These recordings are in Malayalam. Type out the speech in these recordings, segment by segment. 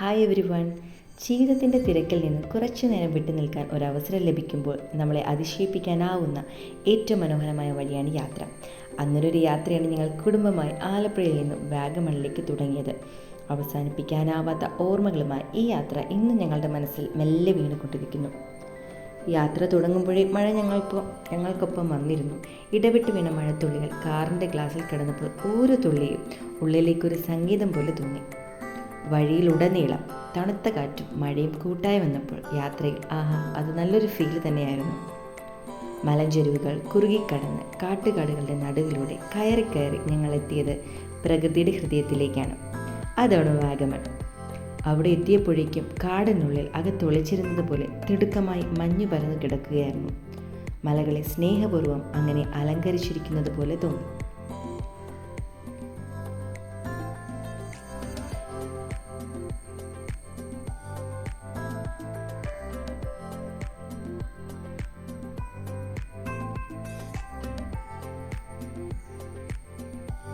ഹായ് എവരി വൺ ജീവിതത്തിന്റെ തിരക്കിൽ നിന്ന് കുറച്ചു നേരം വിട്ടു നിൽക്കാൻ ഒരവസരം ലഭിക്കുമ്പോൾ നമ്മളെ അതിശയിപ്പിക്കാനാവുന്ന ഏറ്റവും മനോഹരമായ വഴിയാണ് യാത്ര. അങ്ങനൊരു യാത്രയാണ് ഞങ്ങൾ കുടുംബമായി ആലപ്പുഴയിൽ നിന്നും വാഗമണിലേക്ക് തുടങ്ങിയത്. അവസാനിപ്പിക്കാനാവാത്ത ഓർമ്മകളുമായി ഈ യാത്ര ഇന്നും ഞങ്ങളുടെ മനസ്സിൽ മെല്ലെ വീണുകൊണ്ടിരിക്കുന്നു. യാത്ര തുടങ്ങുമ്പോഴേ മഴ ഞങ്ങൾക്കൊപ്പം ഞങ്ങൾക്കൊപ്പം വന്നിരുന്നു. ഇടവിട്ട് വീണ മഴത്തുള്ളികൾ കാറിന്റെ ഗ്ലാസ്സിൽ കിടന്നപ്പോൾ ഓരോ തുള്ളിയും ഉള്ളിലേക്കൊരു സംഗീതം പോലെ തോന്നി വഴിയിലുടനീളം തണുത്ത കാറ്റും മഴയും കൂട്ടായി വന്നപ്പോൾ യാത്രയിൽ ആഹാ അത് നല്ലൊരു ഫീൽ തന്നെയായിരുന്നു. മലഞ്ചെരുവുകൾ കുറുകിക്കടന്ന് കാട്ടുകാടുകളുടെ നടുവിലൂടെ കയറി കയറി ഞങ്ങൾ എത്തിയത് പ്രകൃതിയുടെ ഹൃദയത്തിലേക്കാണ്. അതാണ് വാഗമൺ. അവിടെ എത്തിയപ്പോഴേക്കും കാടിനുള്ളിൽ അകത്തൊളിച്ചിരുന്നത് പോലെ തിടുക്കമായി മഞ്ഞു പരന്നു കിടക്കുകയായിരുന്നു. മലകളെ സ്നേഹപൂർവം അങ്ങനെ അലങ്കരിച്ചിരിക്കുന്നത് പോലെ തോന്നി.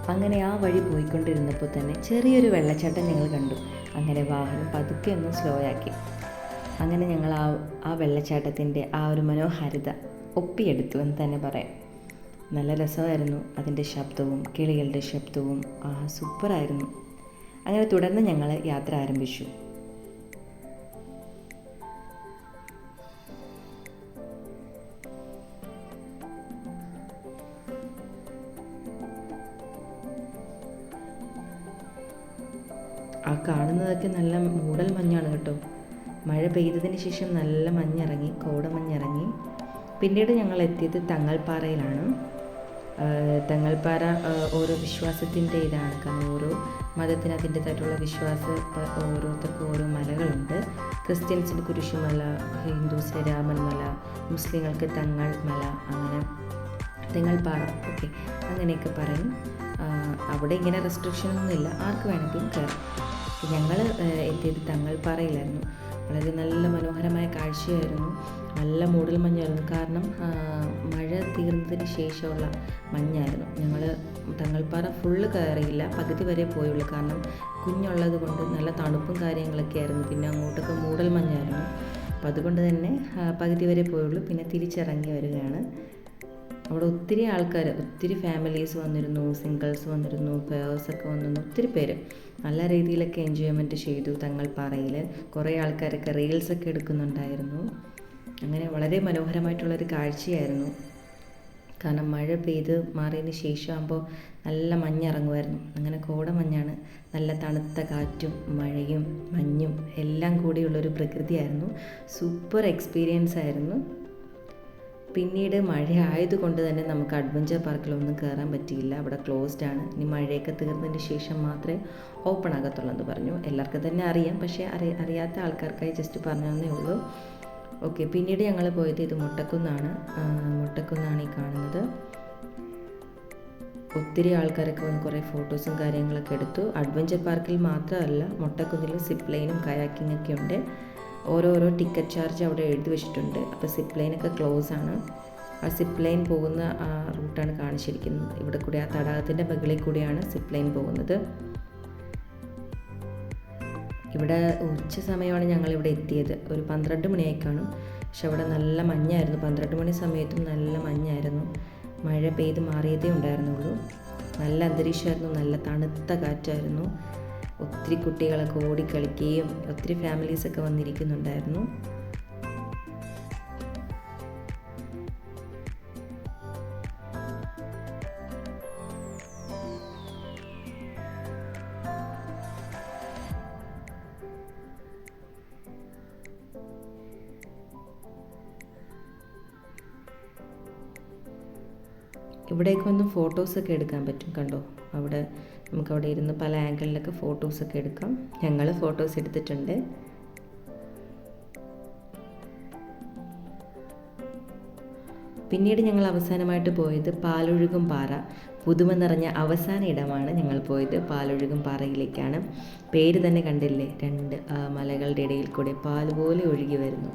അങ്ങനെ ആ വഴി പോയിക്കൊണ്ടിരുന്നപ്പോൾ തന്നെ ചെറിയൊരു വെള്ളച്ചാട്ടം ഞങ്ങൾ കണ്ടു. അങ്ങനെ വാഹനം പതുക്കെ ഒന്ന് സ്ലോ ആക്കി. അങ്ങനെ ഞങ്ങൾ ആ ആ വെള്ളച്ചാട്ടത്തിന്റെ ആ ഒരു മനോഹാരിത ഒപ്പിയെടുത്തു എന്ന് തന്നെ പറയാം. നല്ല രസമായിരുന്നു അതിന്റെ ശബ്ദവും കിളികളുടെ ശബ്ദവും. ആ സൂപ്പറായിരുന്നു അങ്ങനെ തുടർന്ന് ഞങ്ങൾ യാത്ര ആരംഭിച്ചു. കാണുന്നതൊക്കെ നല്ല മൂടൽ മഞ്ഞാണ് കേട്ടോ. മഴ പെയ്തതിന് ശേഷം നല്ല മഞ്ഞിറങ്ങി കോടമഞ്ഞിറങ്ങി പിന്നീട് ഞങ്ങൾ എത്തിയത് തങ്ങൾപ്പാറയിലാണ്. തങ്ങൾപ്പാറ ഓരോ വിശ്വാസത്തിന്റെ ഇതാണ് കാരണം ഓരോ മതത്തിന് അതിന്റെതായിട്ടുള്ള വിശ്വാസ ഓരോരുത്തർക്കും ഓരോ മലകളുണ്ട്. ക്രിസ്ത്യൻസിന് കുരിശുമല ഹിന്ദുസിന് രാമൻ മല മുസ്ലിങ്ങൾക്ക് തങ്ങൾ മല അങ്ങനെ തങ്ങൾപ്പാറ ഓക്കെ അങ്ങനെയൊക്കെ പറയും. അവിടെ ഇങ്ങനെ റെസ്ട്രിക്ഷൻ ഒന്നുമില്ല. ആർക്ക് വേണമെങ്കിലും കയറാം ഞങ്ങൾ എത്തിയത് തങ്ങൾപ്പാറയിലായിരുന്നു വളരെ നല്ല മനോഹരമായ കാഴ്ചയായിരുന്നു. നല്ല മൂടൽ മഞ്ഞായിരുന്നു. കാരണം മഴ തീർന്നതിന് ശേഷമുള്ള മഞ്ഞായിരുന്നു. ഞങ്ങൾ തങ്ങൾപ്പാറ ഫുള്ള് കയറിയില്ല. പകുതി വരെ പോയുള്ളൂ. കാരണം കുഞ്ഞുള്ളത് കൊണ്ട് നല്ല തണുപ്പും കാര്യങ്ങളൊക്കെ ആയിരുന്നു. പിന്നെ അങ്ങോട്ടൊക്കെ മൂടൽ മഞ്ഞായിരുന്നു. അപ്പോൾ അതുകൊണ്ട് തന്നെ പകുതി വരെ പോയുള്ളൂ. പിന്നെ തിരിച്ചിറങ്ങി വരികയാണ്. അവിടെ ഒത്തിരി ആൾക്കാർ ഒത്തിരി ഫാമിലീസ് വന്നിരുന്നു സിംഗിൾസ് വന്നിരുന്നു പേഴ്സൊക്കെ വന്നിരുന്നു ഒത്തിരി പേര്. നല്ല രീതിയിലൊക്കെ എൻജോയ്മെന്റ് ചെയ്തു തങ്ങൾ പാറയിൽ കുറേ ആൾക്കാരൊക്കെ റീൽസൊക്കെ എടുക്കുന്നുണ്ടായിരുന്നു. അങ്ങനെ വളരെ മനോഹരമായിട്ടുള്ളൊരു കാഴ്ചയായിരുന്നു. കാരണം മഴ പെയ്ത് മാറിയതിന് ശേഷമാകുമ്പോൾ നല്ല മഞ്ഞിറങ്ങുമായിരുന്നു. അങ്ങനെ കോടമഞ്ഞാണ് നല്ല തണുത്ത കാറ്റും മഴയും മഞ്ഞും എല്ലാം കൂടിയുള്ളൊരു പ്രകൃതിയായിരുന്നു. സൂപ്പർ എക്സ്പീരിയൻസ് ആയിരുന്നു. പിന്നീട് മഴ ആയതുകൊണ്ട് തന്നെ നമുക്ക് അഡ്വഞ്ചർ പാർക്കിലൊന്നും കയറാൻ പറ്റിയില്ല. അവിടെ ക്ലോസ്ഡ് ആണ്. ഇനി മഴയൊക്കെ തീർന്നതിന് ശേഷം മാത്രമേ ഓപ്പൺ ആകത്തുള്ളൂ എന്ന് പറഞ്ഞു. എല്ലാവർക്കും തന്നെ അറിയാം. പക്ഷേ അറി അറിയാത്ത ആൾക്കാർക്കായി ജസ്റ്റ് പറഞ്ഞതേ ഉള്ളൂ. ഓക്കെ പിന്നീട് ഞങ്ങൾ പോയത് ഇത് മുട്ടക്കുന്നാണ്. മുട്ടക്കുന്നാണ് ഈ കാണുന്നത്. ഒത്തിരി ആൾക്കാരൊക്കെ വന്ന് കുറേ ഫോട്ടോസും കാര്യങ്ങളൊക്കെ എടുത്തു. അഡ്വഞ്ചർ പാർക്കിൽ മാത്രമല്ല മുട്ടക്കുന്നിലും സിപ്പ് ലൈനും കയാക്കിംഗ് ഉണ്ട്. ഓരോരോ ടിക്കറ്റ് ചാർജ് അവിടെ എഴുതി വെച്ചിട്ടുണ്ട്. അപ്പോൾ സിപ്പ് ലൈനൊക്കെ ക്ലോസ് ആണ്. ആ സിപ്പ് ലൈൻ പോകുന്ന ആ റൂട്ടാണ് കാണിച്ചിരിക്കുന്നത്. ഇവിടെ കൂടി ആ തടാകത്തിന്റെ മുകളിൽ കൂടിയാണ് സിപ്പ് ലൈൻ പോകുന്നത്. ഇവിടെ ഉച്ച സമയമാണ് ഞങ്ങൾ ഇവിടെ എത്തിയത്. ഒരു പന്ത്രണ്ട് മണിയായി കാണും. പക്ഷെ അവിടെ നല്ല മഞ്ഞായിരുന്നു. പന്ത്രണ്ട് മണി സമയത്തും നല്ല മഞ്ഞായിരുന്നു. മഴ പെയ്ത് മാറിയതേ ഉണ്ടായിരുന്നുള്ളൂ. നല്ല അന്തരീക്ഷമായിരുന്നു. നല്ല തണുത്ത കാറ്റായിരുന്നു. ഒത്തിരി കുട്ടികളൊക്കെ ഓടിക്കളിക്കുകയും ഒത്തിരി ഫാമിലീസൊക്കെ വന്നിരിക്കുന്നുണ്ടായിരുന്നു. ഇവിടേക്ക് വന്ന് ഫോട്ടോസൊക്കെ എടുക്കാൻ പറ്റും കണ്ടോ? അവിടെ നമുക്കവിടെ ഇരുന്ന് പല ആംഗിളിലൊക്കെ ഫോട്ടോസൊക്കെ എടുക്കാം. ഞങ്ങൾ ഫോട്ടോസ് എടുത്തിട്ടുണ്ട്. പിന്നീട് ഞങ്ങൾ അവസാനമായിട്ട് പോയത് പാലൊഴുകും പാറ. പുതുമ നിറഞ്ഞ അവസാന ഇടമാണ് ഞങ്ങൾ പോയത് പാലൊഴുകും പാറയിലേക്കാണ്. പേര് തന്നെ കണ്ടില്ലേ? രണ്ട് മലകളുടെ ഇടയിൽ കൂടെ പാൽ പോലെ ഒഴുകി വരുന്നു.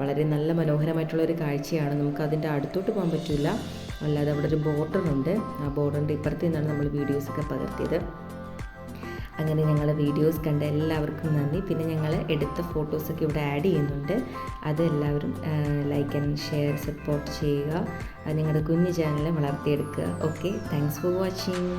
വളരെ നല്ല മനോഹരമായിട്ടുള്ളൊരു കാഴ്ചയാണ്. നമുക്ക് അതിന്റെ അടുത്തോട്ട് പോകാൻ പറ്റില്ല അല്ലാതെ അവിടെ ഒരു ബോർഡറുണ്ട്. ആ ബോർഡറിന്റെ ഇപ്പുറത്ത് നിന്നാണ് നമ്മൾ വീഡിയോസൊക്കെ പകർത്തിയത്. അങ്ങനെ ഞങ്ങളുടെ വീഡിയോസ് കണ്ട എല്ലാവർക്കും നന്ദി. പിന്നെ ഞങ്ങൾ എടുത്ത ഫോട്ടോസൊക്കെ ഇവിടെ ആഡ് ചെയ്യുന്നുണ്ട്. അത് എല്ലാവരും ലൈക്ക് ആൻഡ് ഷെയർ സപ്പോർട്ട് ചെയ്യുക. നിങ്ങളുടെ കുഞ്ഞു channel വളർത്തിയെടുക്കുക. Okay thanks for watching